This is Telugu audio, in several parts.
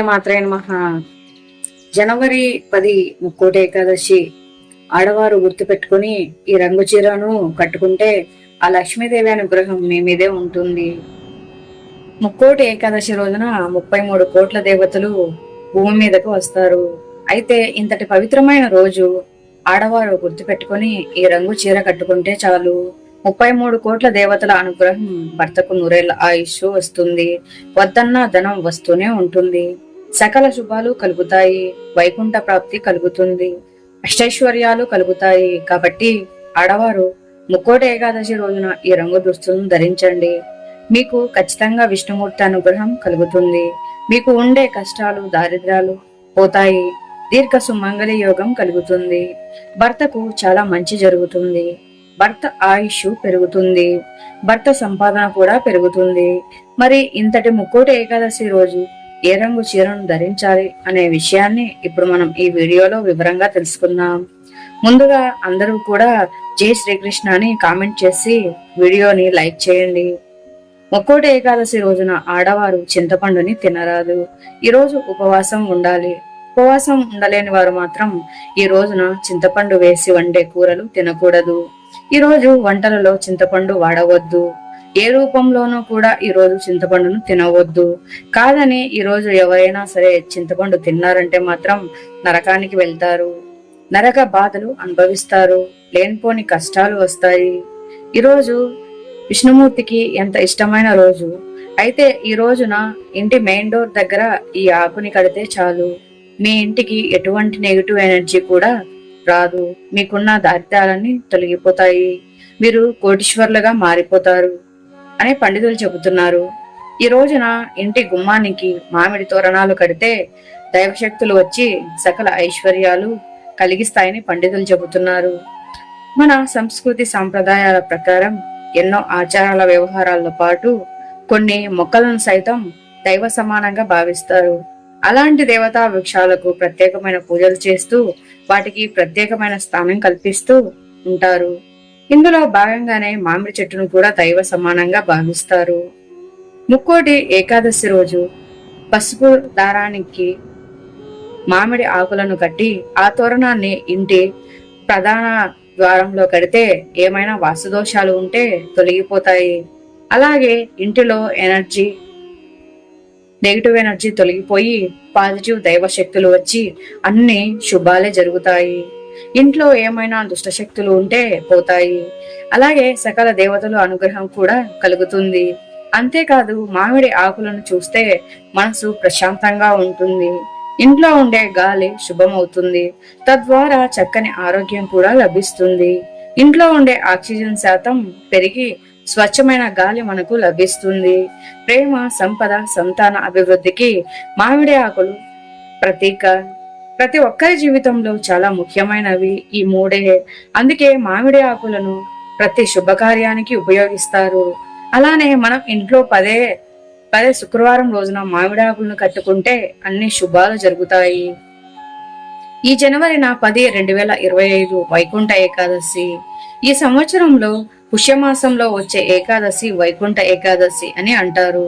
మాత్రమే మహా జనవరి పది ముక్కోటి ఏకాదశి ఆడవారు గుర్తు పెట్టుకుని ఈ రంగు చీరను కట్టుకుంటే ఆ లక్ష్మీదేవి అనుగ్రహం మీ మీదే ఉంటుంది. ముక్కోటి ఏకాదశి రోజున ముప్పై మూడు కోట్ల దేవతలు భూమి మీదకు వస్తారు. అయితే ఇంతటి పవిత్రమైన రోజు ఆడవారు గుర్తు పెట్టుకుని ఈ రంగు చీర కట్టుకుంటే చాలు. ముప్పై మూడు కోట్ల దేవతల అనుగ్రహం భర్తకు నూరేళ్ళ ఆయుష్ వస్తుంది. వద్దన్న ధనం వస్తూనే ఉంటుంది. సకల శుభాలు కలుగుతాయి. వైకుంఠ ప్రాప్తి కలుగుతుంది. అష్టైశ్వర్యాలు కలుగుతాయి. కాబట్టి ఆడవారు ముక్కోటి ఏకాదశి రోజున ఈ రంగు దుస్తులను ధరించండి. మీకు ఖచ్చితంగా విష్ణుమూర్తి అనుగ్రహం కలుగుతుంది. మీకు ఉండే కష్టాలు దారిద్ర్యాలు పోతాయి. దీర్ఘ సుమంగళి యోగం కలుగుతుంది. భర్తకు చాలా మంచి జరుగుతుంది. భర్త ఆయుష్ పెరుగుతుంది. భర్త సంపాదన కూడా పెరుగుతుంది. మరి ఇంతటి ముక్కోటి ఏకాదశి రోజు ఏ రంగు చీరను ధరించాలి అనే విషయాన్ని ఇప్పుడు మనం ఈ వీడియోలో వివరంగా తెలుసుకుందాం. ముందుగా అందరూ కూడా జై శ్రీకృష్ణ అని కామెంట్ చేసి వీడియోని లైక్ చేయండి. ముక్కోటి ఏకాదశి రోజున ఆడవారు చింతపండుని తినరాదు. ఈ రోజు ఉపవాసం ఉండాలి. ఉపవాసం ఉండలేని వారు మాత్రం ఈ రోజున చింతపండు వేసి వండే కూరలు తినకూడదు. ఈ రోజు వంటలలో చింతపండు వాడవద్దు. ఏ రూపంలోనూ కూడా ఈ రోజు చింతపండును తినవద్దు. కాదని ఈ రోజు ఎవరైనా సరే చింతపండు తిన్నారంటే మాత్రం నరకానికి వెళ్తారు. నరక బాధలు అనుభవిస్తారు. లేనిపోని కష్టాలు వస్తాయి. ఈరోజు విష్ణుమూర్తికి ఎంత ఇష్టమైన రోజు. అయితే ఈ రోజున ఇంటి మెయిన్ డోర్ దగ్గర ఈ ఆకుని కడితే చాలు. మీ ఇంటికి ఎటువంటి నెగిటివ్ ఎనర్జీ కూడా రాదు మీకున్న దారిద్ర్యాలన్నీ తొలగిపోతాయి. మీరు కోటీశ్వర్లుగా మారిపోతారు అని పండితులు చెబుతున్నారు. ఈ రోజున ఇంటి గుమ్మానికి మామిడి తోరణాలు కడితే దైవశక్తులు వచ్చి సకల ఐశ్వర్యాలు కలిగిస్తాయని పండితులు చెబుతున్నారు. మన సంస్కృతి సాంప్రదాయాల ప్రకారం ఎన్నో ఆచారాల వ్యవహారాలతో పాటు కొన్ని మొక్కలను సైతం దైవ సమానంగా భావిస్తారు. అలాంటి దేవతా వృక్షాలకు ప్రత్యేకమైన పూజలు చేస్తూ వాటికి ప్రత్యేకమైన స్థానం కల్పిస్తూ ఉంటారు. ఇందులో భాగంగానే మామిడి చెట్టును కూడా దైవ సమానంగా భావిస్తారు. ముక్కోటి ఏకాదశి రోజు పసుపు దారానికి మామిడి ఆకులను కట్టి ఆ తోరణాన్ని ఇంటి ప్రధాన ద్వారంలో కడితే ఏమైనా వాస్తుదోషాలు ఉంటే తొలగిపోతాయి. అలాగే ఇంటిలో ఎనర్జీ నెగిటివ్ ఎనర్జీ తొలగిపోయి పాజిటివ్ దైవ శక్తులు వచ్చి అన్ని శుభాలే జరుగుతాయి. ఇంట్లో ఏమైనా దుష్ట శక్తులు ఉంటే పోతాయి. అలాగే సకల దేవతల అనుగ్రహం కూడా కలుగుతుంది. అంతేకాదు మామిడి ఆకులను చూస్తే మనసు ప్రశాంతంగా ఉంటుంది. ఇంట్లో ఉండే గాలి శుభమవుతుంది. తద్వారా చక్కని ఆరోగ్యం కూడా లభిస్తుంది. ఇంట్లో ఉండే ఆక్సిజన్ శాతం పెరిగి స్వచ్ఛమైన గాలి మనకు లభిస్తుంది. ప్రేమ సంపద సంతాన అభివృద్ధికి మామిడి ఆకులు ప్రతీక. ప్రతి ఒక్కరి జీవితంలో చాలా ముఖ్యమైనవి ఈ మూడే. అందుకే మామిడి ఆకులను ప్రతి శుభకార్యానికి ఉపయోగిస్తారు. అలానే మనం ఇంట్లో పదే పదే శుక్రవారం రోజున మామిడి ఆకులను కట్టుకుంటే అన్ని శుభాలు జరుగుతాయి. ఈ జనవరిన పది రెండు వేల ఇరవై ఐదు వైకుంఠ ఏకాదశి. ఈ సంవత్సరంలో పుష్యమాసంలో వచ్చే ఏకాదశి వైకుంఠ ఏకాదశి అని అంటారు.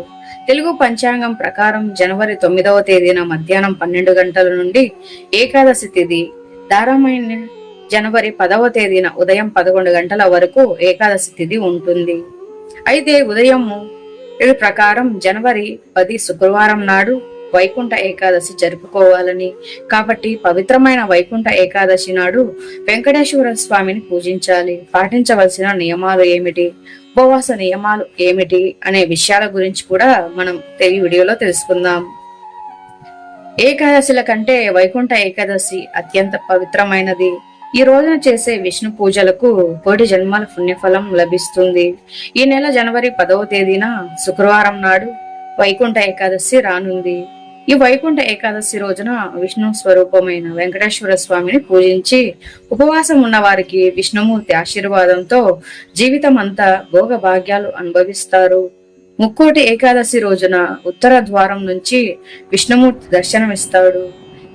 తెలుగు పంచాంగం ప్రకారం జనవరి తొమ్మిదవ తేదీన మధ్యాహ్నం పన్నెండు గంటల నుండి ఏకాదశి తిథి దారమైన జనవరి పదవ తేదీన ఉదయం పదకొండు గంటల వరకు ఏకాదశి తిథి ఉంటుంది. అయితే ఉదయం ప్రకారం జనవరి పది శుక్రవారం నాడు వైకుంఠ ఏకాదశి జరుపుకోవాలని. కాబట్టి పవిత్రమైన వైకుంఠ ఏకాదశి నాడు వెంకటేశ్వర స్వామిని పూజించాలి. పాటించవలసిన నియమాలు ఏమిటి? ఉపవాస నియమాలు ఏమిటి? అనే విషయాల గురించి కూడా మనం ఈ వీడియోలో తెలుసుకుందాం. ఏకాదశిల కంటే వైకుంఠ ఏకాదశి అత్యంత పవిత్రమైనది. ఈ రోజున చేసే విష్ణు పూజలకు కోటి జన్మల పుణ్యఫలం లభిస్తుంది. ఈ నెల జనవరి పదవ తేదీన శుక్రవారం నాడు వైకుంఠ ఏకాదశి రానుంది. ఈ వైకుంఠ ఏకాదశి రోజున విష్ణు స్వరూపమైన వెంకటేశ్వర స్వామిని పూజించి ఉపవాసం ఉన్న వారికి విష్ణుమూర్తి ఆశీర్వాదంతో జీవితం అంతా భోగ భాగ్యాలు అనుభవిస్తారు. ముక్కోటి ఏకాదశి రోజున ఉత్తర ద్వారం నుంచి విష్ణుమూర్తి దర్శనమిస్తాడు.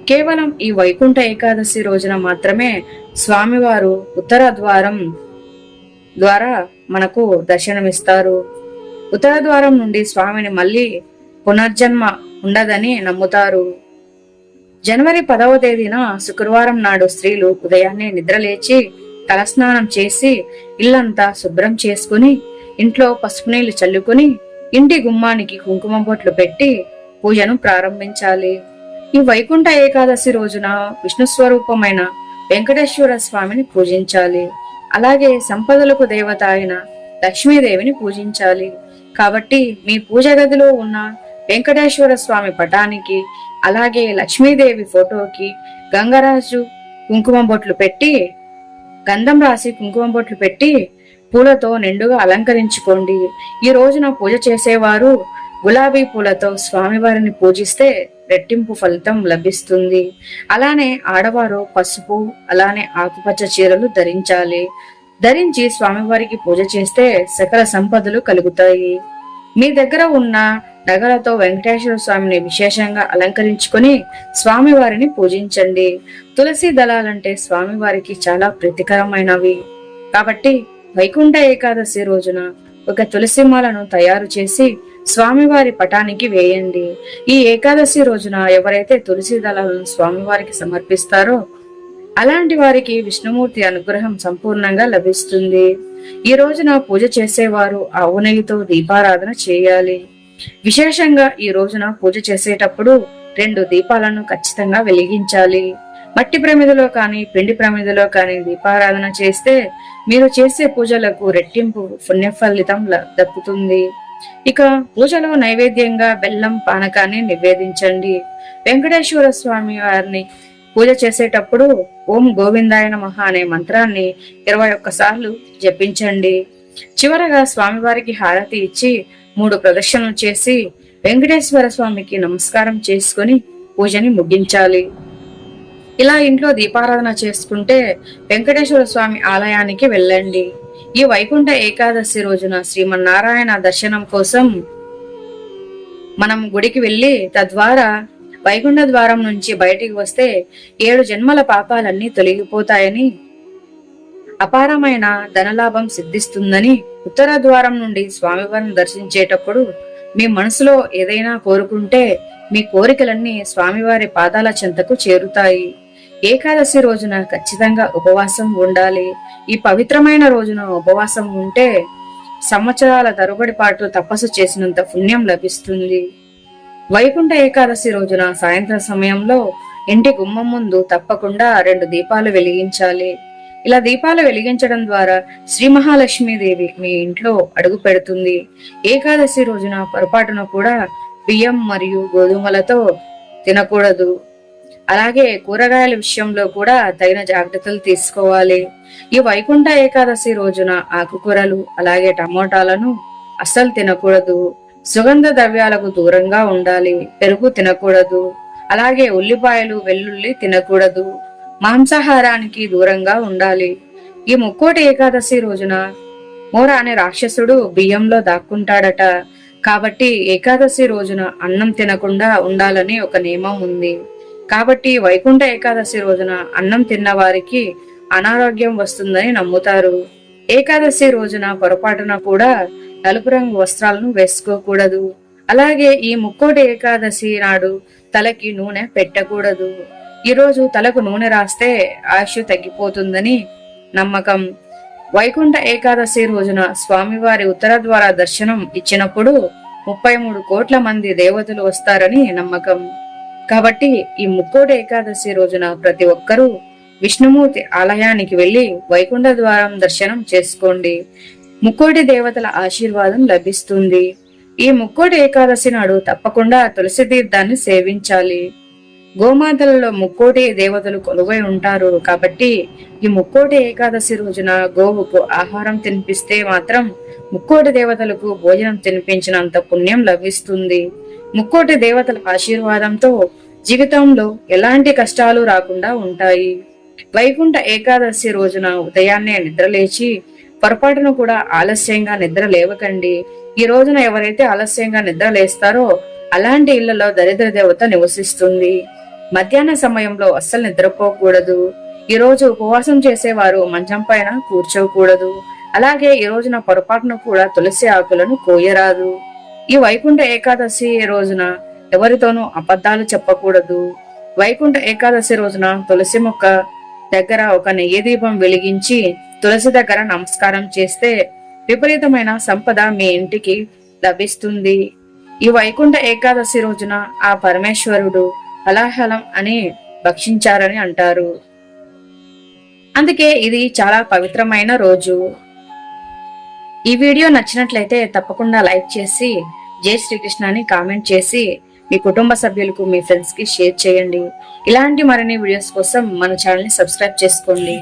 కేవలం ఈ వైకుంఠ ఏకాదశి రోజున మాత్రమే స్వామివారు ఉత్తర ద్వారం ద్వారా మనకు దర్శనమిస్తారు. ఉత్తర ద్వారం నుండి స్వామిని మళ్ళీ పునర్జన్మ ఉండదని నమ్ముతారు. జనవరి పదవ తేదీన శుక్రవారం నాడు స్త్రీలు ఉదయాన్నే నిద్రలేచి తలస్నానం చేసి ఇల్లంతా శుభ్రం చేసుకుని ఇంట్లో పసుపు నీళ్ళు చల్లుకుని ఇంటి గుమ్మానికి కుంకుమ బొట్లు పెట్టి పూజను ప్రారంభించాలి. ఈ వైకుంఠ ఏకాదశి రోజున విష్ణు స్వరూపమైన వెంకటేశ్వర స్వామిని పూజించాలి. అలాగే సంపదలకు దేవత అయిన లక్ష్మీదేవిని పూజించాలి. కాబట్టి మీ పూజ గదిలో ఉన్న వెంకటేశ్వర స్వామి పటానికి అలాగే లక్ష్మీదేవి ఫోటోకి గంగరాజు కుంకుమ బొట్లు పెట్టి గంధం రాసి కుంకుమ బొట్లు పెట్టి పూలతో నిండుగా అలంకరించుకోండి. ఈ రోజున పూజ చేసేవారు గులాబీ పూలతో స్వామివారిని పూజిస్తే రెట్టింపు ఫలితం లభిస్తుంది. అలానే ఆడవారు పసుపు అలానే ఆకుపచ్చ చీరలు ధరించాలి. ధరించి స్వామివారికి పూజ చేస్తే సకల సంపదలు కలుగుతాయి. మీ దగ్గర ఉన్న నగలతో వెంకటేశ్వర స్వామిని విశేషంగా అలంకరించుకొని స్వామివారిని పూజించండి. తులసి దళాలంటే స్వామివారికి చాలా ప్రీతికరమైనవి. కాబట్టి వైకుంఠ ఏకాదశి రోజున ఒక తులసి మాలను తయారు చేసి స్వామివారి పటానికి వేయండి. ఈ ఏకాదశి రోజున ఎవరైతే తులసి దళాలను స్వామివారికి సమర్పిస్తారో అలాంటి వారికి విష్ణుమూర్తి అనుగ్రహం సంపూర్ణంగా లభిస్తుంది. ఈ రోజున పూజ చేసేవారు ఆవు నెయ్యితో దీపారాధన చేయాలి. విశేషంగా ఈ రోజున పూజ చేసేటప్పుడు రెండు దీపాలను ఖచ్చితంగా వెలిగించాలి. మట్టి ప్రమిదలో కానీ పిండి ప్రమిదలో కానీ దీపారాధన చేస్తే మీరు చేసే పూజలకు రెట్టింపు పుణ్య ఫలితం ల- దక్కుతుంది. ఇక పూజలో నైవేద్యంగా బెల్లం పానకాన్ని నివేదించండి. వెంకటేశ్వర స్వామి వారిని పూజ చేసేటప్పుడు ఓం గోవిందాయ నమః అనే మంత్రాన్ని ఇరవై ఒక్కసార్లు జపించండి. చివరగా స్వామివారికి హారతి ఇచ్చి మూడు ప్రదక్షిణలు చేసి వెంకటేశ్వర స్వామికి నమస్కారం చేసుకుని పూజని ముగించాలి. ఇలా ఇంట్లో దీపారాధన చేసుకుంటే వెంకటేశ్వర స్వామి ఆలయానికి వెళ్ళండి. ఈ వైకుంఠ ఏకాదశి రోజున శ్రీమన్నారాయణ దర్శనం కోసం మనం గుడికి వెళ్ళి తద్వారా వైకుంఠ ద్వారం నుంచి బయటికి వస్తే ఏడు జన్మల పాపాలన్నీ తొలగిపోతాయని అపారమైన ధనలాభం సిద్ధిస్తుందని ఉత్తర ద్వారం నుండి స్వామివారిని దర్శించేటప్పుడు మీ మనసులో ఏదైనా కోరుకుంటే మీ కోరికలన్నీ స్వామివారి పాదాల చెంతకు చేరుతాయి. ఏకాదశి రోజున ఖచ్చితంగా ఉపవాసం ఉండాలి. ఈ పవిత్రమైన రోజున ఉపవాసం ఉంటే సంవత్సరాల తరబడి పాటు తపస్సు చేసినంత పుణ్యం లభిస్తుంది. వైకుంఠ ఏకాదశి రోజున సాయంత్రం సమయంలో ఇంటి గుమ్మం ముందు తప్పకుండా రెండు దీపాలు వెలిగించాలి. ఇలా దీపాలు వెలిగించడం ద్వారా శ్రీ మహాలక్ష్మీదేవి మీ ఇంట్లో అడుగు పెడుతుంది. ఏకాదశి రోజున పొరపాటున కూడా బియ్యం మరియు గోధుమలతో తినకూడదు. అలాగే కూరగాయల విషయంలో కూడా తగిన జాగ్రత్తలు తీసుకోవాలి. ఈ వైకుంఠ ఏకాదశి రోజున ఆకుకూరలు అలాగే టమోటాలను అస్సలు తినకూడదు. సుగంధ ద్రవ్యాలకు దూరంగా ఉండాలి. పెరుగు తినకూడదు. అలాగే ఉల్లిపాయలు వెల్లుల్లి తినకూడదు. మాంసాహారానికి దూరంగా ఉండాలి. ఈ ముక్కోటి ఏకాదశి రోజున మోర అనే రాక్షసుడు బియ్యంలో దాక్కుంటాడట. కాబట్టి ఏకాదశి రోజున అన్నం తినకుండా ఉండాలని ఒక నియమం ఉంది. కాబట్టి వైకుంఠ ఏకాదశి రోజున అన్నం తిన్న వారికి అనారోగ్యం వస్తుందని నమ్ముతారు. ఏకాదశి రోజున పొరపాటున కూడా నలుపు రంగు వస్త్రాలను వేసుకోకూడదు. అలాగే ఈ ముక్కోటి ఏకాదశి నాడు తలకి నూనె పెట్టకూడదు. ఈ రోజు తలకు నూనె రాస్తే ఆయుష్ తగ్గిపోతుందని నమ్మకం. వైకుంఠ ఏకాదశి రోజున స్వామివారి ఉత్తర ద్వార దర్శనం ఇచ్చినప్పుడు ముప్పై మూడు కోట్ల మంది దేవతలు వస్తారని నమ్మకం. కాబట్టి ఈ ముక్కోటి ఏకాదశి రోజున ప్రతి ఒక్కరూ విష్ణుమూర్తి ఆలయానికి వెళ్ళి వైకుంఠ ద్వారం దర్శనం చేసుకోండి. ముక్కోటి దేవతల ఆశీర్వాదం లభిస్తుంది. ఈ ముక్కోటి ఏకాదశి నాడు తప్పకుండా తులసి తీర్థాన్ని సేవించాలి. గోమాతలలో ముక్కోటి దేవతలు కొలువై ఉంటారు కాబట్టి ఈ ముక్కోటి ఏకాదశి రోజున గోవుకు ఆహారం తినిపిస్తే మాత్రం ముక్కోటి దేవతలకు భోజనం తినిపించినంత పుణ్యం లభిస్తుంది. ముక్కోటి దేవతల ఆశీర్వాదంతో జీవితంలో ఎలాంటి కష్టాలు రాకుండా ఉంటాయి. వైకుంఠ ఏకాదశి రోజున ఉదయాన్నే నిద్రలేచి పొరపాటును కూడా ఆలస్యంగా నిద్ర లేవకండి. ఈ రోజున ఎవరైతే ఆలస్యంగా నిద్ర లేస్తారో అలాంటి ఇళ్ళలో దరిద్ర దేవత నివసిస్తుంది. మధ్యాహ్న సమయంలో అస్సలు నిద్రపోకూడదు. ఈ రోజు ఉపవాసం చేసేవారు మంచం పైన కూర్చోకూడదు. అలాగే ఈ రోజున పొరపాటును కూడా తులసి ఆకులను కోయరాదు. ఈ వైకుంఠ ఏకాదశి రోజున ఎవరితోనూ అబద్ధాలు చెప్పకూడదు. వైకుంఠ ఏకాదశి రోజున తులసి మొక్క దగ్గర ఒక నెయ్యి దీపం వెలిగించి తులసి దగ్గర నమస్కారం చేస్తే విపరీతమైన సంపద మీ ఇంటికి లభిస్తుంది. ఈ వైకుంఠ ఏకాదశి రోజున ఆ పరమేశ్వరుడు హలాహలం అని భక్షించారని అంటారు. అందుకే ఇది చాలా పవిత్రమైన రోజు. ఈ వీడియో నచ్చినట్లయితే తప్పకుండా లైక్ చేసి జై శ్రీకృష్ణ అని కామెంట్ చేసి మీ కుటుంబ సభ్యులకు మీ ఫ్రెండ్స్కి షేర్ చేయండి. ఇలాంటి మరిన్ని వీడియోస్ కోసం మన ఛానల్ని సబ్స్క్రైబ్ చేసుకోండి.